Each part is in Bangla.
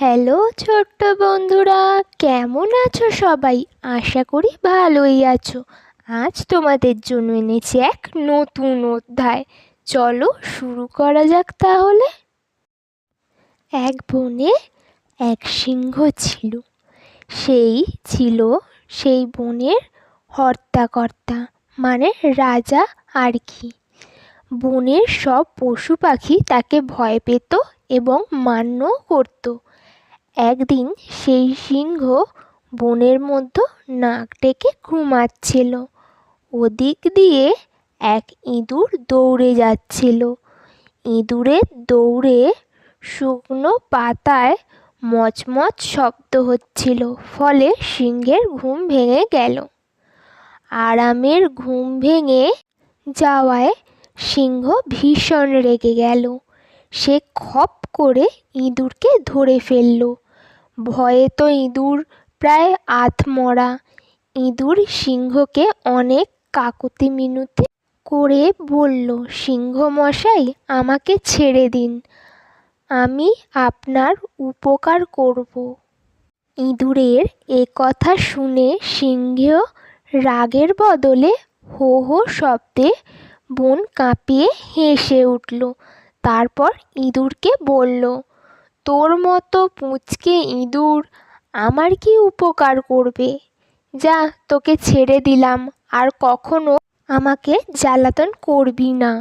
হ্যালো ছোট্ট বন্ধুরা, কেমন আছো সবাই? আশা করি ভালোই আছো। আজ তোমাদের জন্য এনেছি এক নতুন অধ্যায়। চলো শুরু করা যাক তাহলে। এক বনে এক সিংহ ছিল। সেই ছিল সেই বনের হর্তাকর্তা মানে রাজা আর কি। বনের সব পশু পাখি তাকে ভয় পেত এবং মান্য করত। একদিন সেই সিংহ বনের মধ্যে নাক ডেকে ঘুমাচ্ছিল। ওদিক দিয়ে এক ইঁদুর দৌড়ে যাচ্ছিল। ইঁদুরের দৌড়ে শুকনো পাতায় মচমচ শব্দ হচ্ছিল, ফলে সিংহের ঘুম ভেঙে গেল। আরামের ঘুম ভেঙে যাওয়ায় সিংহ ভীষণ রেগে গেল। সে খপ করে ইঁদুরকে ধরে ফেলল। ভয়ে তো ইঁদুর প্রায় আধমরা। ইঁদুর সিংহকে অনেক কাকুতি মিনতি করে বলল সিংহ মশাই আমাকে ছেড়ে দিন। আমি আপনার উপকার করব। ইঁদুরের এ কথা শুনে সিংহ রাগের বদলে হো হো শব্দে বন কাঁপিয়ে হেসে উঠল। তারপর ইঁদুরকে বলল তোর মতো পুঁচকে ইঁদুর আমার কি উপকার করবে? যা, তোকে ছেড়ে দিলাম, আর কখনো আমাকে জ্বালাতন করবি না।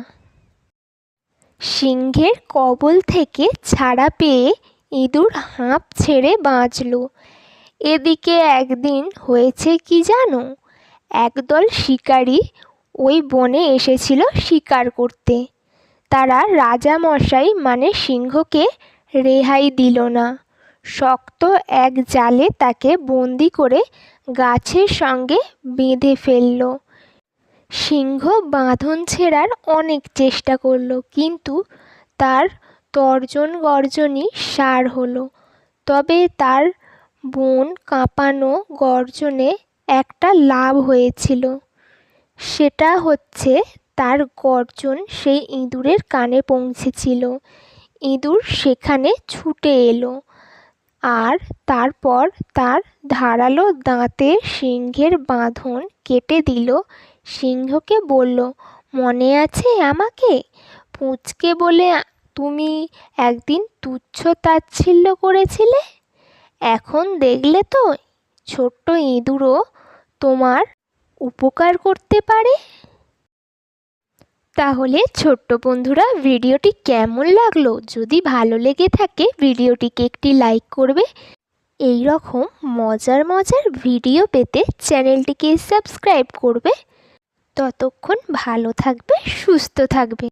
সিংহের কবল থেকে ছাড়া পেয়ে ইঁদুর হাঁপ ছেড়ে বাঁচল। এদিকে একদিন হয়েছে কি জানো? একদল শিকারী ওই বনে এসেছিল শিকার করতে। তারা রাজামশাই মানে সিংহকে রেহাই দিল না। শক্ত এক জালে তাকে বন্দি করে গাছের সঙ্গে বেঁধে ফেলল। সিংহ বাঁধন ছেঁড়ার অনেক চেষ্টা করল, কিন্তু তার তর্জন গর্জনই সার হলো। তবে তার বন কাঁপানো গর্জনে একটা লাভ হয়েছিল। সেটা হচ্ছে তার গর্জন সেই ইঁদুরের কানে পৌঁছেছিল। ইঁদুর সেখানে ছুটে এলো আর তারপর তার ধারালো দাঁতে সিংহের বাঁধন কেটে দিল। সিংহকে বলল, মনে আছে আমাকে? পুঁচকে বলে, তুমি একদিন তুচ্ছ তাচ্ছিল্য করেছিলে? এখন দেখলে তো ছোট্ট ইঁদুরও তোমার উপকার করতে পারে? তাহলে ছোট্ট বন্ধুরা, ভিডিওটি কেমন লাগল? যদি ভালো লেগে থাকে, ভিডিওটিকে একটি লাইক করবে। এই রকম মজার মজার ভিডিও পেতে চ্যানেলটিকে সাবস্ক্রাইব করবে। ততক্ষণ ভালো থাকবে, সুস্থ থাকবে।